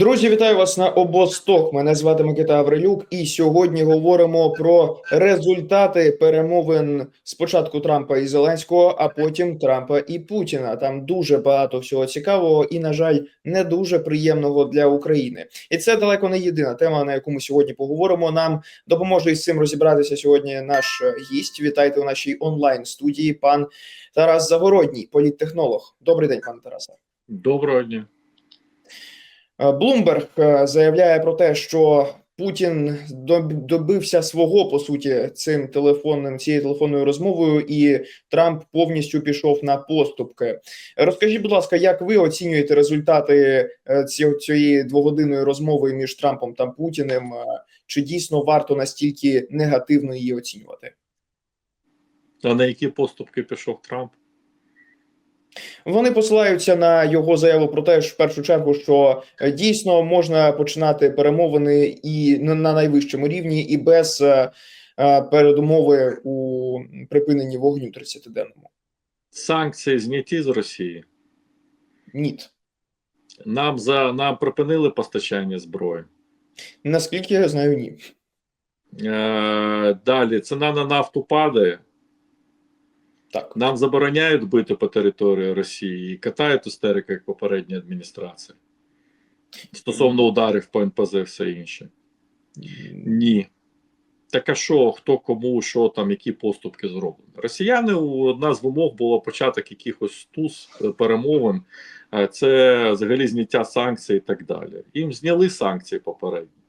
Друзі, вітаю вас на обосток. Мене звати Микита Аврилюк, і сьогодні говоримо про результати перемовин спочатку Трампа і Зеленського, а потім Трампа і Путіна. Там дуже багато всього цікавого і, на жаль, не дуже приємного для України. І це далеко не єдина тема, на яку ми сьогодні поговоримо. Нам допоможе із цим розібратися сьогодні. Наш гість. Вітайте у нашій онлайн студії. Пан Тарас Загородній, політтехнолог. Добрий день, пане Тарасе. Доброго дня. Блумберг е, заявляє про те, що Путін добився свого по суті цим телефонним цією телефонною розмовою, і Трамп повністю пішов на поступки. Розкажіть, будь ласка, як ви оцінюєте результати е, цієї двогодинної розмови між Трампом та Путіним? Е, чи дійсно варто настільки негативно її оцінювати? А на які поступки пішов Трамп? Вони посилаються на його заяву про те, що в першу чергу, що е, дійсно можна починати перемовини і на найвищому рівні, і без е, е, передумови у припиненні вогню 30-денному. Санкції зняті з Росії. Ні. Нам за нам припинили постачання зброї. Наскільки я знаю, ні. Е, Далі ціна на нафту падає. Так. Нам забороняють бити по території Росії і катають істерика як попередня адміністрація. Стосовно ударів по НПЗ, все інше. Ні. Так а що, хто кому, що там, які поступки зроблені? Росіяни одна з вимог було початок якихось туз перемовин, це взагалі зняття санкцій і так далі. Їм зняли санкції попередні.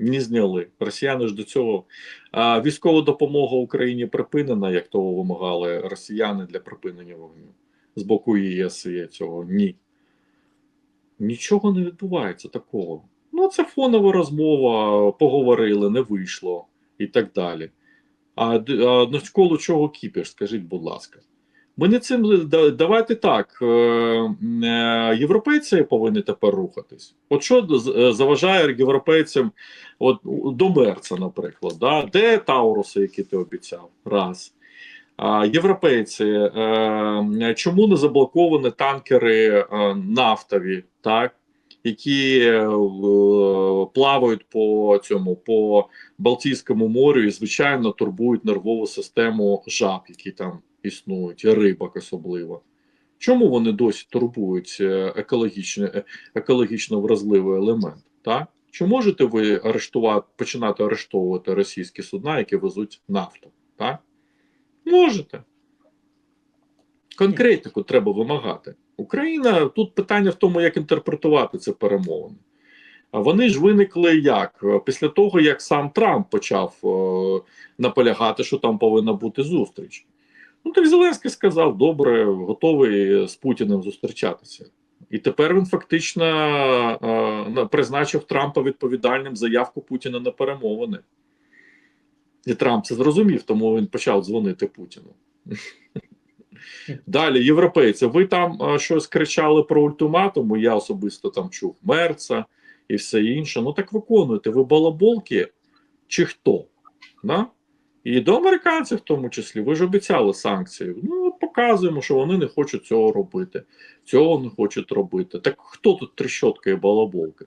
Не зняли. Росіяни ж до цього. А військова допомога Україні припинена, як того вимагали росіяни для припинення вогню. З боку ЄС є цього ні. Нічого не відбувається такого. Ну, це фонова розмова, поговорили, не вийшло і так далі. А, а навколо чого кіпіш, скажіть, будь ласка. Ми не цим давайте так. Е, е, європейці повинні тепер рухатись. От що е, заважає європейцям от до Мерца, наприклад, да? де Тауруси, які ти обіцяв? Раз. Європейці, чому не заблоковані танкери нафтові, так? які плавають по цьому по Балтійському морю і, звичайно, турбують нервову систему жаб, які там існують, і рибок особливо. Чому вони досі турбують е, екологічно е, екологічно вразливий елемент? Так? Чи можете ви арештувати, починати арештовувати російські судна, які везуть нафту? Так? Можете. Конкретику треба вимагати. Україна тут питання в тому, як інтерпретувати це перемовини. А вони ж виникли як? Після того, як сам Трамп почав е, наполягати, що там повинна бути зустріч. Ну так Зеленський сказав: добре, готовий з Путіним зустрічатися. І тепер він фактично е, призначив Трампа відповідальним заявку Путіна на перемовини. І Трамп це зрозумів, тому він почав дзвонити Путіну. Далі, європейці, ви там а, щось кричали про ультиматум, я особисто там чув Мерца і все інше. Ну так виконуйте, ви балаболки чи хто? Да? І до американців, в тому числі, ви ж обіцяли санкції. Ну, показуємо, що вони не хочуть цього робити, цього не хочуть робити. Так хто тут трещотка і балаболка?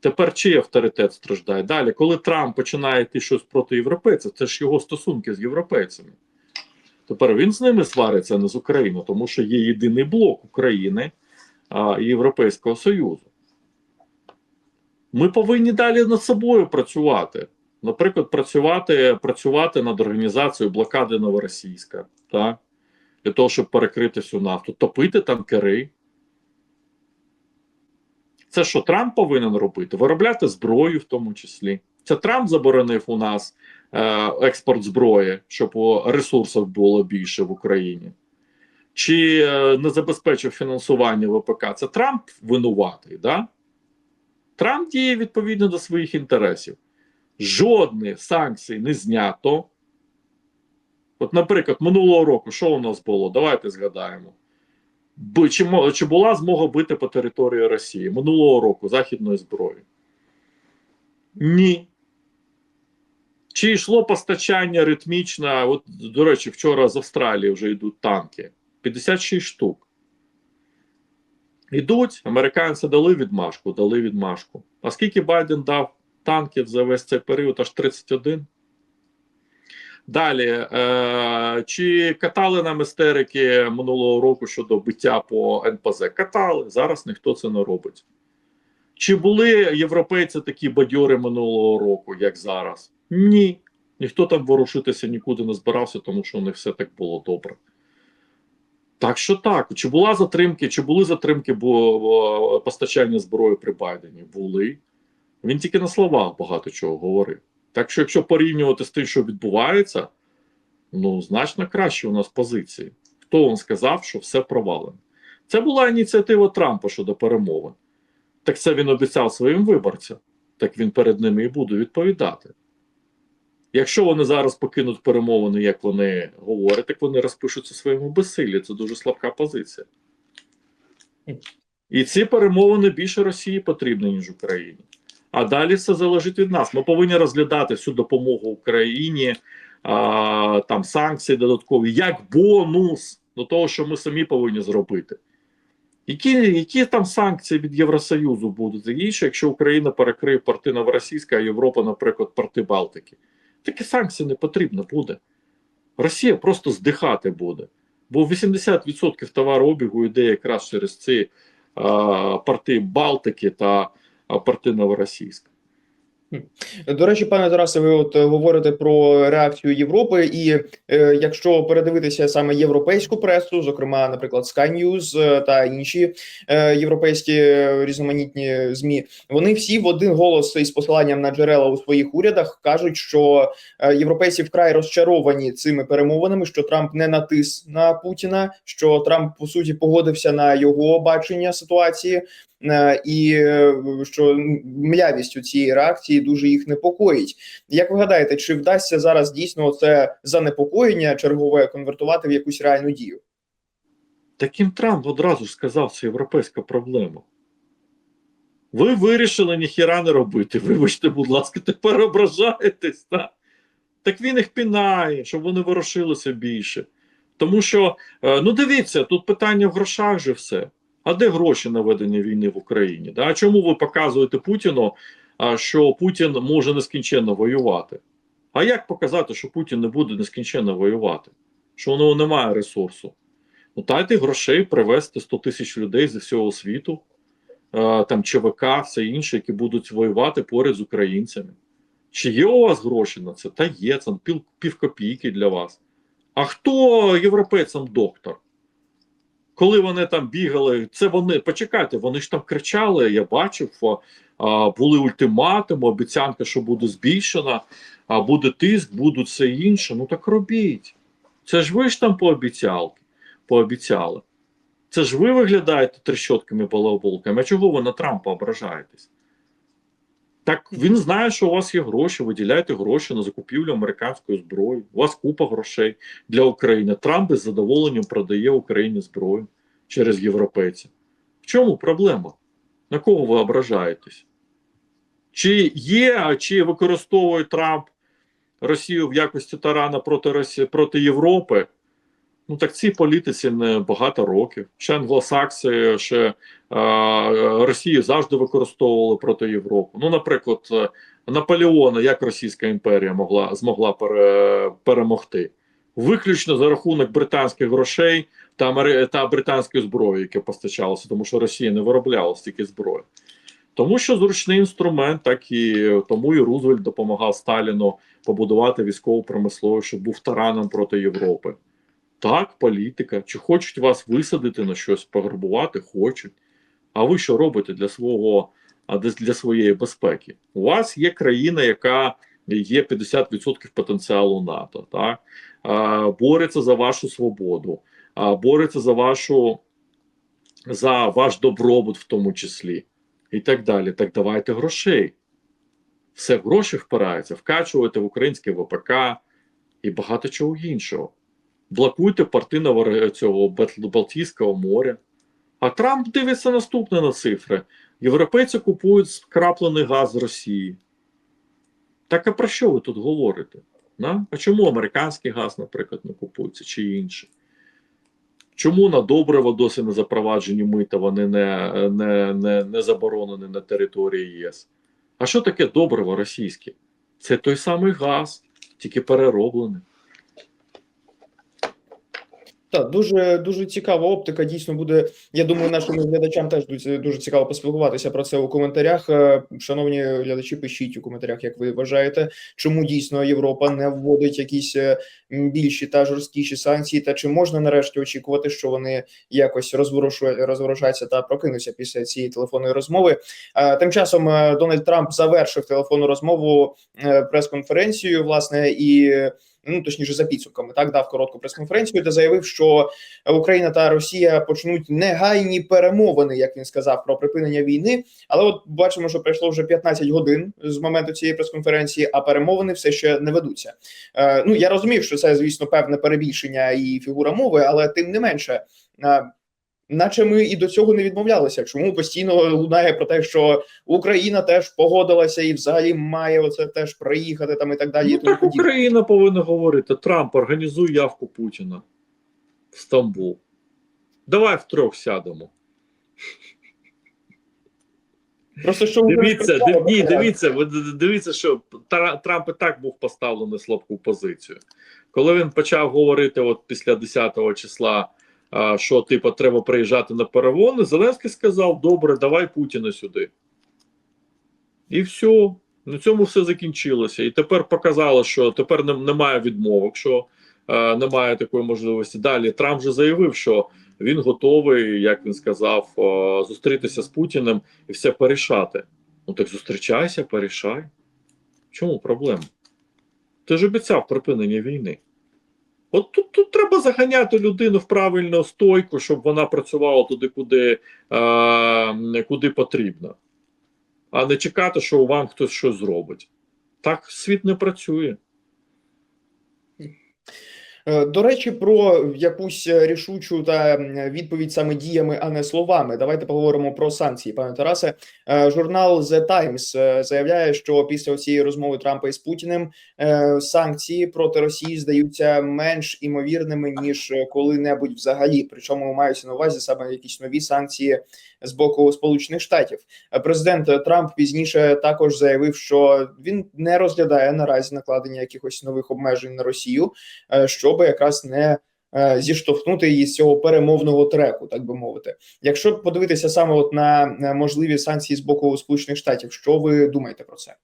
Тепер чий авторитет страждає? Далі, коли Трамп починає йти щось проти європейців, це ж його стосунки з європейцями. Тепер він з ними свариться а не з Україною, тому що є єдиний блок України і Європейського Союзу. Ми повинні далі над собою працювати. Наприклад, працювати працювати над організацією блокади новоросійська, так? для того, щоб перекрити всю нафту, топити танкери. Це що Трамп повинен робити? Виробляти зброю в тому числі. Це Трамп заборонив у нас е, експорт зброї, щоб ресурсів було більше в Україні. Чи е, не забезпечив фінансування ВПК? Це Трамп винуватий. да? Трамп діє відповідно до своїх інтересів. Жодних санкцій не знято. От, наприклад, минулого року, що у нас було? Давайте згадаємо. Чи, чи була змога бити по території Росії минулого року західної зброї? Ні. Чи йшло постачання ритмічне? От, до речі, вчора з Австралії вже йдуть танки. 56 штук. Ідуть, американці дали відмашку, дали відмашку. А скільки Байден дав танків за весь цей період? Аж 31. Далі, е, чи катали нам істерики минулого року щодо биття по НПЗ? Катали, зараз ніхто це не робить. Чи були європейці такі бадьори минулого року, як зараз? Ні. Ніхто там ворушитися нікуди не збирався, тому що у них все так було добре. Так що так, чи була затримки, чи були затримки бо, бо, постачання зброї при Байдені? Були. Він тільки на словах багато чого говорив. Так що, якщо порівнювати з тим, що відбувається, ну значно краще у нас позиції. Хто вам сказав, що все провалено? Це була ініціатива Трампа щодо перемовин. Так це він обіцяв своїм виборцям, так він перед ними і буде відповідати. Якщо вони зараз покинуть перемовини, як вони говорять, так вони розпишуться своєму безсиллі. Це дуже слабка позиція. І ці перемовини більше Росії потрібні, ніж Україні. А далі все залежить від нас. Ми повинні розглядати всю допомогу Україні, а, там санкції додаткові, як бонус до того, що ми самі повинні зробити. Які які там санкції від Євросоюзу будуть? Інше, якщо Україна перекриє порти Новоросійська, а Європа, наприклад, порти Балтики. Такі санкції не потрібно буде. Росія просто здихати буде. Бо 80% товарообігу йде якраз через ці а, порти Балтики та порти Новоросійська. До речі, пане Тарасе, ви от е, говорите про реакцію Європи, і е, якщо передивитися саме європейську пресу, зокрема, наприклад, Sky News е, та інші е, європейські різноманітні змі, вони всі в один голос із посиланням на джерела у своїх урядах кажуть, що е, європейці вкрай розчаровані цими перемовинами, що Трамп не натис на Путіна, що Трамп по суті погодився на його бачення ситуації. Е, і е, що млявість у цієї реакції дуже їх непокоїть. Як ви гадаєте, чи вдасться зараз дійсно це занепокоєння чергове конвертувати в якусь реальну дію? Таким Трамп одразу сказав, це європейська проблема. Ви вирішили ніхіра не робити. Вибачте, будь ласка, тепер ображаєтесь. Так, так він їх пінає, щоб вони ворушилися більше. Тому що, е, ну дивіться, тут питання в грошах же все. А де гроші на ведення війни в Україні? А чому ви показуєте Путіну, що Путін може нескінченно воювати? А як показати, що Путін не буде нескінченно воювати? Що у нього немає ресурсу? Ну, дайте грошей привезти 100 тисяч людей зі всього світу, там ЧВК, все інше, які будуть воювати поряд з українцями. Чи є у вас гроші на це? Та є, це пів, півкопійки для вас. А хто європейцям доктор? Коли вони там бігали, це вони почекайте, вони ж там кричали. Я бачив, а, були ультиматуми, обіцянка, що буде збільшена, а буде тиск, буде це інше. Ну так робіть. Це ж ви ж там пообіцяли. пообіцяли. Це ж ви виглядаєте трещотками балаболками. А чого ви на Трампа ображаєтесь? Так він знає, що у вас є гроші, виділяйте гроші на закупівлю американської зброї. У вас купа грошей для України. Трамп із задоволенням продає Україні зброю через європейців. В чому проблема? На кого ви ображаєтесь? Чи є, чи використовує Трамп Росію в якості тарана проти Росії проти Європи? Ну так цій політиці не багато років. Ще англосакси, ще е, Росію завжди використовували проти Європи. Ну, наприклад, Наполеона, як Російська імперія могла змогла пере, перемогти, виключно за рахунок британських грошей та та британської зброї, яке постачалося, тому що Росія не виробляла стільки зброї. Тому що зручний інструмент, так і тому і Рузвельт допомагав Сталіну побудувати військову промислову, щоб був тараном проти Європи. Так, політика. Чи хочуть вас висадити на щось, пограбувати? Хочуть. А ви що робите для свого для своєї безпеки? У вас є країна, яка є 50% потенціалу НАТО, так? Бореться за вашу свободу, бореться за вашу за ваш добробут, в тому числі, і так далі. Так давайте грошей. Все гроші впирається, вкачувати в українське ВПК і багато чого іншого блокуйте порти Новор- цього Балтійського моря. А Трамп дивиться наступне на цифри. Європейці купують скраплений газ з Росії. Так а про що ви тут говорите? На? А чому американський газ, наприклад, не купується чи інший? Чому на добриво досі не запроваджені мита, вони не, не, не, не заборонені на території ЄС? А що таке добриво російське? Це той самий газ, тільки перероблений. Так, дуже дуже цікава оптика. Дійсно буде. Я думаю, нашим глядачам теж дуже, цікаво поспілкуватися про це у коментарях. Е, Шановні глядачі, пишіть у коментарях, як ви вважаєте, чому дійсно Європа не вводить якісь е, більші та жорсткіші санкції, та чи можна нарешті очікувати, що вони якось розворушаться та прокинуться після цієї телефонної розмови. Е, Тим часом Дональд Трамп завершив телефонну розмову прес-конференцією, власне, і ну точніше за підсумками, так дав коротку прес-конференцію, де заявив, що Україна та Росія почнуть негайні перемовини, як він сказав, про припинення війни. Але от бачимо, що пройшло вже 15 годин з моменту цієї прес-конференції, а перемовини все ще не ведуться. Е, ну я розумів, що це, звісно, певне перебільшення і фігура мови, але тим не менше. Наче ми і до цього не відмовлялися. Чому постійно лунає про те, що Україна теж погодилася і взагалі має оце теж приїхати там і так далі. Ну так. Україна повинна говорити: Трамп, організуй явку Путіна в Стамбул. давай втрьох сядемо. Просто що Дивіться, див, ні, дивіться, дивіться, що Трамп і так був поставлений слабку позицію. Коли він почав говорити, от після 10 числа, що типу треба приїжджати на перемовини, Зеленський сказав: Добре, давай Путіна сюди. І все. На цьому все закінчилося. І тепер показало, що тепер немає відмовок, що е, немає такої можливості. Далі Трамп вже заявив, що він готовий, як він сказав, е, зустрітися з Путіним і все порішати. Ну так зустрічайся, порішай. Чому проблема? Ти ж обіцяв припинення війни. От тут, тут треба заганяти людину в правильну стойку, щоб вона працювала туди, куди, е, куди потрібно, а не чекати, що вам хтось щось зробить. Так світ не працює. Е, До речі, про якусь е, рішучу та відповідь саме діями, а не словами. Давайте поговоримо про санкції, пане Тарасе. Е, Журнал The Times заявляє, що після цієї розмови Трампа із Путіним санкції проти Росії здаються менш імовірними ніж коли-небудь взагалі. Причому маються на увазі саме якісь нові санкції з боку Сполучених Штатів. Е, Президент Трамп пізніше також заявив, що він не розглядає наразі накладення якихось нових обмежень на Росію, е, щоб якраз не е, зіштовхнути її з цього перемовного треку, так би мовити. Якщо подивитися саме от на можливі санкції з боку Сполучених Штатів, що ви думаєте про це?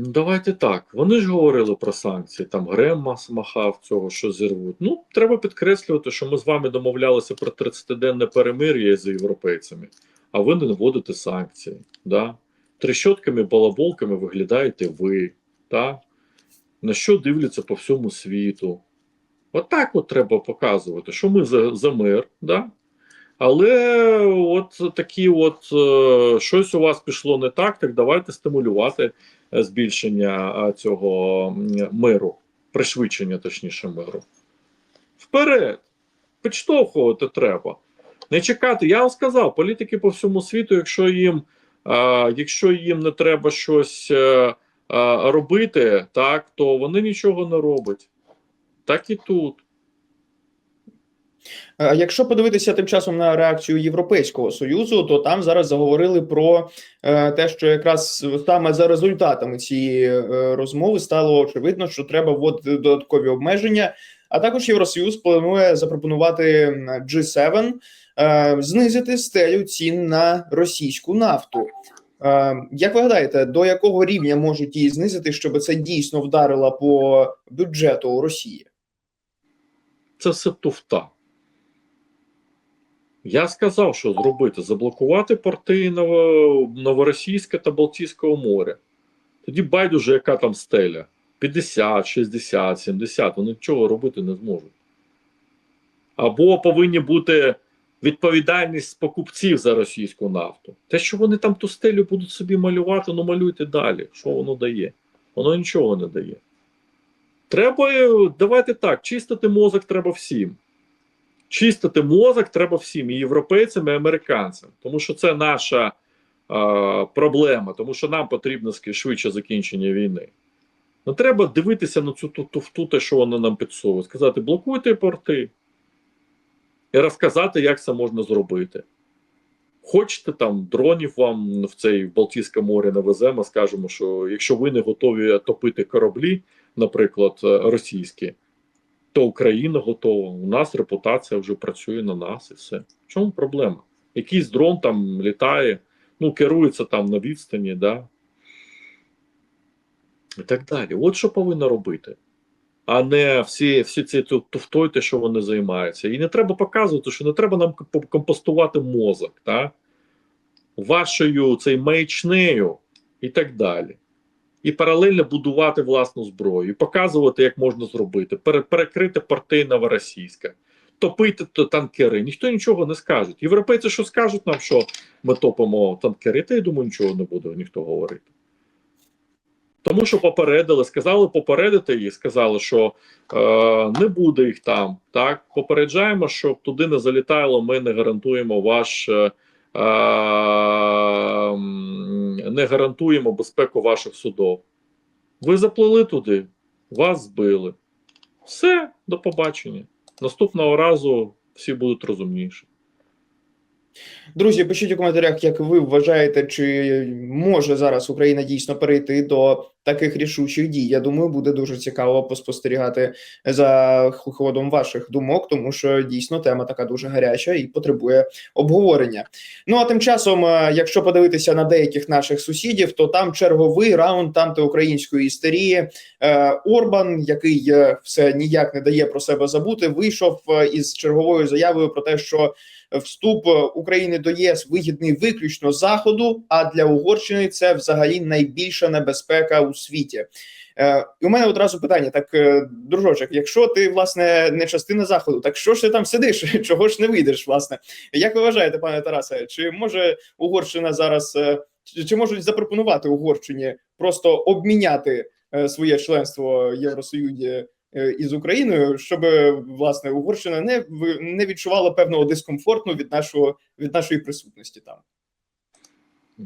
Давайте так. Вони ж говорили про санкції. Там Грем мас- махав цього, що зірвуть. Ну, треба підкреслювати, що ми з вами домовлялися про 30-денне перемир'я з європейцями, а ви не вводите санкції. Да? Трещотками, балаболками виглядаєте ви. Да? На що дивляться по всьому світу. Отак от, треба показувати, що ми за, за мир, да? але от такі от е, щось у вас пішло не так, так давайте стимулювати збільшення цього миру, пришвидшення, точніше, миру. Вперед! Підштовхувати треба. Не чекати. Я вам сказав, політики по всьому світу, якщо їм, якщо їм не треба щось е, робити, так, то вони нічого не роблять. Так і тут. Е, Якщо подивитися тим часом на реакцію Європейського союзу, то там зараз заговорили про е, те, що якраз саме за результатами цієї е, розмови стало очевидно, що треба вводити додаткові обмеження. А також Євросоюз планує запропонувати м, G7 е, знизити стелю цін на російську нафту. Як ви гадаєте, до якого рівня можуть її знизити, щоб це дійсно вдарило по бюджету Росії? Це все туфта. Я сказав, що зробити: заблокувати порти Ново- Новоросійське та Балтійського моря. Тоді байдуже, яка там стеля: 50, 60, 70, вони нічого робити не зможуть. Або повинні бути відповідальність покупців за російську нафту. Те, що вони там ту стелю будуть собі малювати, ну малюйте далі. Що воно дає? Воно нічого не дає. Треба, е, давайте так, чистити мозок треба всім. Чистити мозок треба всім, і європейцям, і американцям. Тому що це наша е, проблема, тому що нам потрібно швидше закінчення війни. Не треба дивитися на цю туфту, те, що вони нам підсовують. Сказати, блокуйте порти і розказати, як це можна зробити. Хочете там дронів вам в цей в Балтійське море навеземо, скажемо, що якщо ви не готові топити кораблі, наприклад, е, російські, то Україна готова. У нас репутація вже працює на нас і все. В чому проблема? Якийсь дрон там літає, ну керується там на відстані, да? і так далі. От що повинно робити. А не всі, всі ці ту- туфтойте, що вони займаються. І не треба показувати, що не треба нам компостувати мозок, так? вашою цей маячнею і так далі. І паралельно будувати власну зброю, показувати, як можна зробити, перекрити порти новоросійська, топити танкери. Ніхто нічого не скаже. Європейці що скажуть нам, що ми топимо танкери, та я думаю, нічого не буде ніхто говорити. Тому що попередили, сказали попередити їх, сказали, що е, не буде їх там. Так, попереджаємо, що туди не залітало, ми не гарантуємо ваш. Е, не гарантуємо безпеку ваших судов. Ви заплили туди, вас збили. Все, до побачення. Наступного разу всі будуть розумніші. Друзі, пишіть у коментарях, як ви вважаєте, чи може зараз Україна дійсно перейти до таких рішучих дій. Я думаю, буде дуже цікаво поспостерігати за ходом ваших думок, тому що дійсно тема така дуже гаряча і потребує обговорення. Ну а тим часом, е, якщо подивитися на деяких наших сусідів, то там черговий раунд антиукраїнської істерії. Е, Орбан, який е, все ніяк не дає про себе забути, вийшов із черговою заявою про те, що вступ е, України до ЄС вигідний виключно заходу. А для Угорщини це взагалі найбільша небезпека у світі. Е, і у мене одразу питання: так, е, дружочок, якщо ти власне не частина заходу, так що ж ти там сидиш? Чого ж не вийдеш? Власне, як ви вважаєте, пане Тарасе, чи може Угорщина зараз чи, можуть запропонувати Угорщині просто обміняти своє членство в Євросоюзі із Україною, щоб е, власне Угорщина не не відчувала певного дискомфорту від нашого від нашої присутності там.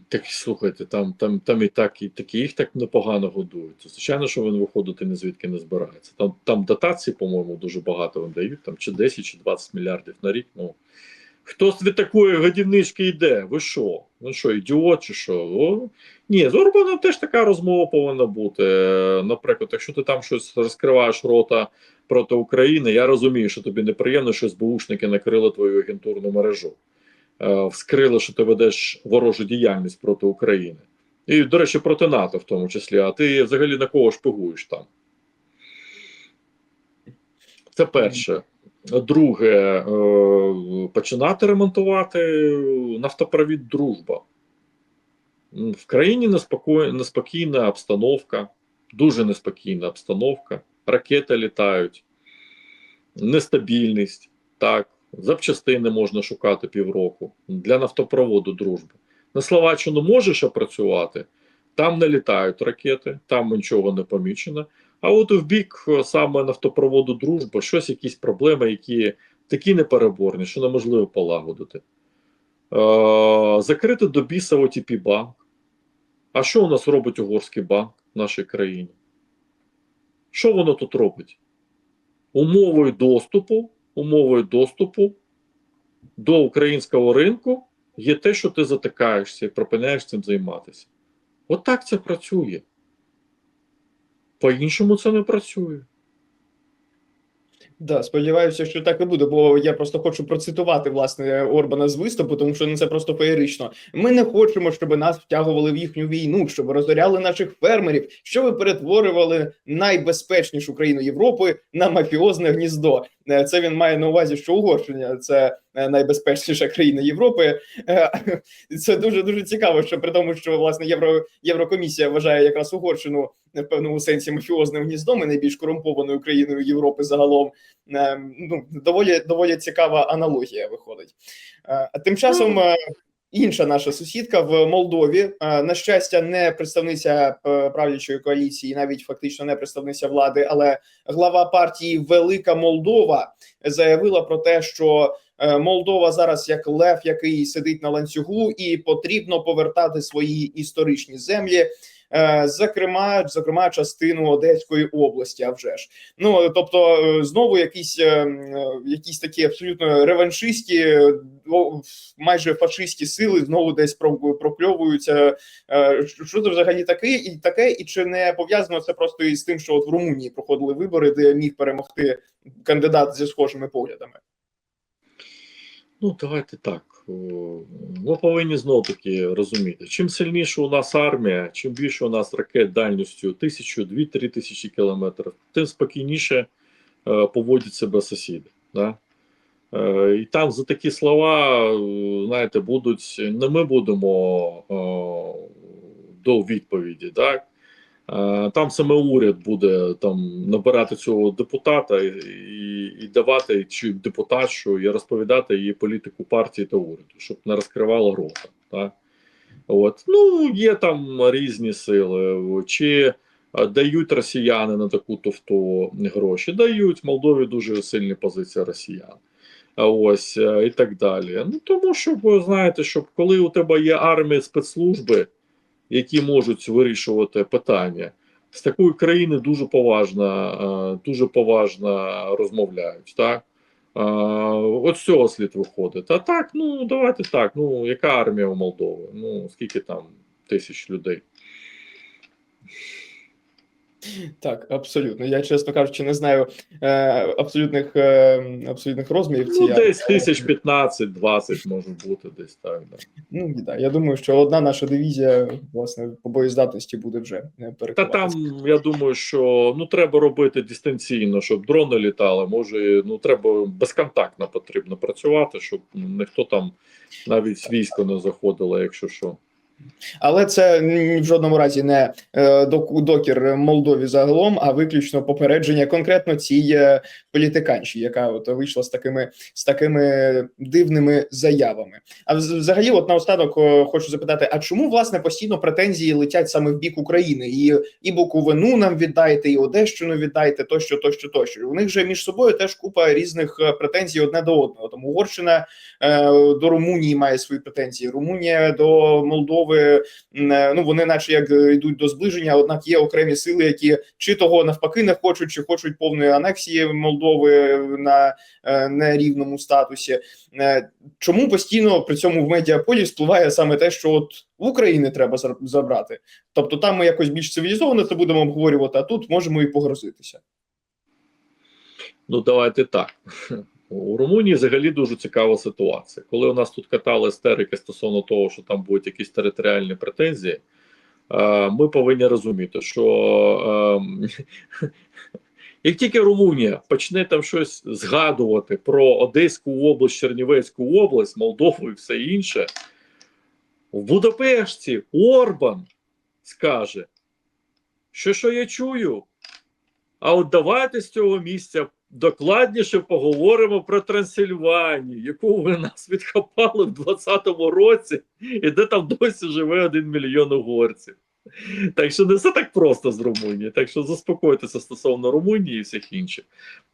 Так слухайте, там, там, там і так, і такі їх так непогано годують. Звичайно, що він виходити ні звідки не збирається. Там, там дотації, по-моєму, дуже багато вони дають, там чи 10, чи 20 мільярдів на рік. Ну хто від такої годівнички йде? Ви що? Ви що, ідіот чи що? О, ні, з Орбаном теж така розмова повинна бути. Наприклад, якщо ти там щось розкриваєш рота проти України, я розумію, що тобі неприємно, що СБУшники накрили твою агентурну мережу. Е, вскрили, що ти ведеш ворожу діяльність проти України. І, до речі, проти НАТО в тому числі. А ти взагалі на кого шпигуєш там? Це перше. Друге, е, починати ремонтувати нафтопровід дружба. В країні неспокій, неспокійна обстановка, дуже неспокійна обстановка. Ракети літають, нестабільність. Так, запчастини можна шукати півроку для нафтопроводу дружби. На Словаччину можеш опрацювати, там не літають ракети, там нічого не помічено. А от в бік е, саме нафтопроводу дружба, щось, якісь проблеми, які такі непереборні, що неможливо полагодити. Е, закрити до біса ОТП банк. А що у нас робить угорський банк в нашій країні? Що воно тут робить? Умовою доступу, умовою доступу до українського ринку є те, що ти затикаєшся і припиняєш цим займатися. От так це працює. По-іншому це не працює. Да, сподіваюся, що так і буде, бо я просто хочу процитувати власне Орбана з виступу, тому що ну, це просто феєрично. Ми не хочемо, щоб нас втягували в їхню війну, щоб розоряли наших фермерів, щоб перетворювали найбезпечнішу країну Європи на мафіозне гніздо. Е, Це він має на увазі, що Угорщина це найбезпечніша країна Європи. Е, Це дуже дуже цікаво, що при тому, що власне Євро Єврокомісія вважає якраз Угорщину в певному сенсі мафіозним гніздом і найбільш корумпованою країною Європи загалом. Е, ну, доволі доволі цікава аналогія виходить. Е, тим часом е, інша наша сусідка в Молдові, е, на щастя, не представниця е, правлячої коаліції, навіть фактично не представниця влади, але глава партії Велика Молдова заявила про те, що е, Молдова зараз як лев, який сидить на ланцюгу, і потрібно повертати свої історичні землі. е, зокрема, зокрема, частину Одеської області. А вже ж ну тобто, е, знову якісь, е, е, якісь такі абсолютно реваншистські, е, майже фашистські сили знову десь про- прокльовуються. Е, Що це взагалі таке, і таке, і чи не пов'язано це просто із тим, що от в Румунії проходили вибори, де міг перемогти кандидат зі схожими поглядами? Ну, давайте так. Ми повинні знов таки розуміти, чим сильніше у нас армія, чим більше у нас ракет дальністю тисячу, дві-три тисячі кілометрів, тим спокійніше е, поводять себе сусіди. Да? Е, і там за такі слова, е, знаєте, будуть не ми будемо е, до відповіді. Так? Е, Там саме уряд буде там набирати цього депутата і, і, давати чи депутатшу і розповідати її політику партії та уряду, щоб не розкривало рота. От. Ну, є там різні сили. Чи е, дають росіяни на таку тофту гроші? Дають. Молдові дуже сильні позиції росіян. Ось е, і так далі. Ну тому що ви знаєте, щоб коли у тебе є армія спецслужби, які можуть вирішувати питання, з такої країни дуже поважно, е, дуже поважно розмовляють. Так? Е, От з цього слід виходить. А так, ну давайте так. Ну, яка армія у Молдови? Ну, скільки там тисяч людей? Так, абсолютно. Я, чесно кажучи, не знаю е, абсолютних, е, абсолютних розмірів Ну, цієї. десь тисяч 15-20 може бути десь так. Да. Ну, і да. Я думаю, що одна наша дивізія, власне, по боєздатності буде вже е, Та там я думаю, що ну треба робити дистанційно, щоб дрони літали. Може, ну треба безконтактно потрібно працювати, щоб ніхто там навіть з війська не заходило, якщо що. Але це в жодному разі не е, докір Молдові загалом, а виключно попередження конкретно цій е, політиканші, яка от вийшла з такими з такими дивними заявами. А взагалі, от наостанок хочу запитати: а чому власне постійно претензії летять саме в бік України? І і Буковину нам віддайте, і Одещину віддайте, тощо, тощо, тощо. У них же між собою теж купа різних е, претензій одне до одного. Тому Угорщина до Румунії має свої претензії. Румунія до Молдови. М, е, Ну вони, наче як е, йдуть до зближення, однак є окремі сили, які чи того навпаки не хочуть, чи хочуть повної анексії Молдови на е, нерівному статусі. Чому постійно при цьому в медіаполі спливає саме те, що от в Україні треба забрати? Тобто там ми якось більш цивілізовано це будемо обговорювати, а тут можемо і погрозитися. Ну давайте так. У Румунії взагалі дуже цікава ситуація. Коли у нас тут катали істерики стосовно того, що там будуть якісь територіальні претензії, е, ми повинні розуміти, що е, як тільки Румунія почне там щось згадувати про Одеську область, Чернівецьку область, Молдову і все інше, в Будапешті Орбан скаже, що що я чую, а от давайте з цього місця докладніше поговоримо про Трансильванію, яку ви нас відхопали в 2020 році, і де там досі живе один мільйон угорців. Так що не все так просто з Румунії. Так що заспокойтеся стосовно Румунії і всіх інших.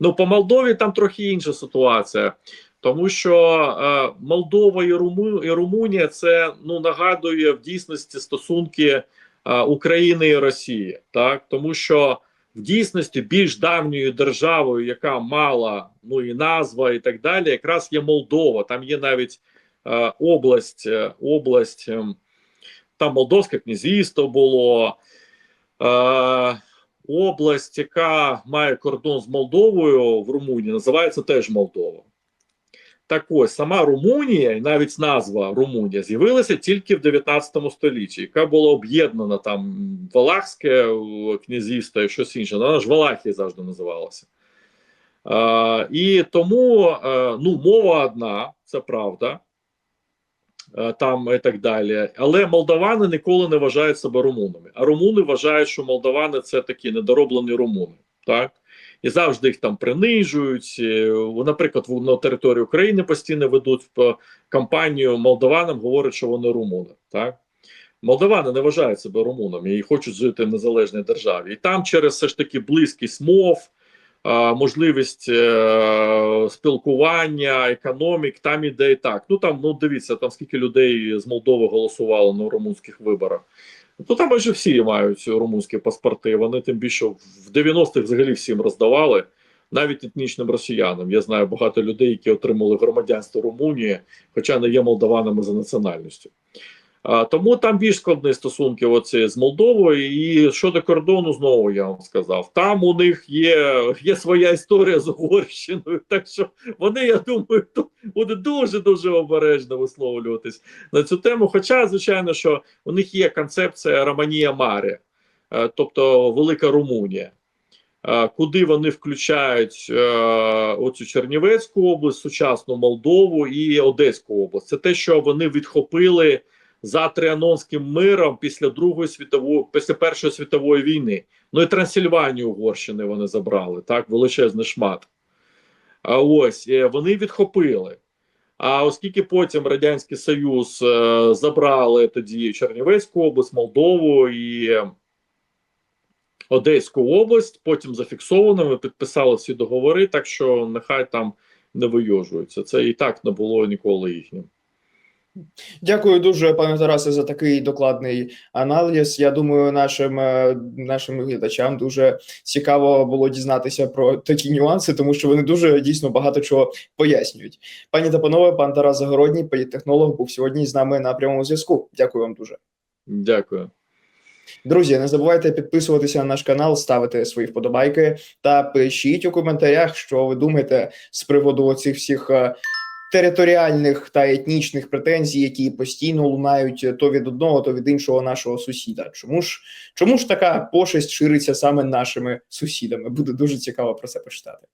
Ну, по Молдові там трохи інша ситуація. Тому що е, Молдова і, Руму, і Румунія це ну нагадує в дійсності стосунки е, України і Росії, так тому що в дійсності більш давньою державою, яка мала ну і назва, і так далі, якраз є Молдова. Там є навіть е, область, е, область е, там Молдовське князівство було. Е, область, яка має кордон з Молдовою в Румунії, називається теж Молдова. Так ось сама Румунія, і навіть назва Румунія, з'явилася тільки в 19 столітті, яка була об'єднана там Валахське князівство і щось інше. Вона ж Валахія завжди називалася. Е, і тому е, ну, мова одна, це правда. Е, Там і так далі, але молдавани ніколи не вважають себе румунами. А румуни вважають, що молдавани це такі недороблені румуни, так і завжди їх там принижують. Е, Наприклад, на території України постійно ведуть е, кампанію молдаванам, говорять, що вони румуни. Так молдавани не вважають себе румунами і хочуть жити в незалежній державі. І там через все ж таки близькість мов. Можливість е, спілкування, економік, там іде і так. Ну там ну дивіться, там скільки людей з Молдови голосувало на румунських виборах. То там майже всі мають румунські паспорти. Вони тим більше в 90-х взагалі всім роздавали, навіть етнічним росіянам. Я знаю багато людей, які отримали громадянство Румунії, хоча не є молдаванами за національністю. Тому там більш складні стосунки оці з Молдовою. І щодо кордону, знову я вам сказав, там у них є, є своя історія з Угорщиною. Так що вони, я думаю, то будуть дуже дуже обережно висловлюватись на цю тему. Хоча, звичайно, що у них є концепція Романія Марі, е, тобто Велика Румунія. е, Куди вони включають е, оцю Чернівецьку область, сучасну Молдову і Одеську область. Це те, що вони відхопили за Тріанонським миром після Другої світової, після Першої світової війни. Ну і Трансильванію Угорщини вони забрали, так, величезний шмат. А ось е, вони відхопили. А оскільки потім Радянський Союз е, забрали тоді Чернівецьку область, Молдову і е, Одеську область, потім зафіксовано, ми підписали всі договори, так що нехай там не вийожуються. Це і так не було ніколи їхнім. Дякую дуже, пане Тарасе, за такий докладний аналіз. Я думаю, нашим е, нашим глядачам дуже цікаво було дізнатися про такі нюанси, тому що вони дуже дійсно багато чого пояснюють. Пані та панове, пан Тарас Загородній, політтехнолог, був сьогодні з нами на прямому зв'язку. Дякую вам дуже. Дякую. Друзі, не забувайте підписуватися на наш канал, ставити свої вподобайки та пишіть у коментарях, що ви думаєте з приводу цих всіх е, територіальних та етнічних претензій, які постійно лунають то від одного, то від іншого нашого сусіда. Чому ж чому ж така пошесть шириться саме нашими сусідами? Буде дуже цікаво про це почитати.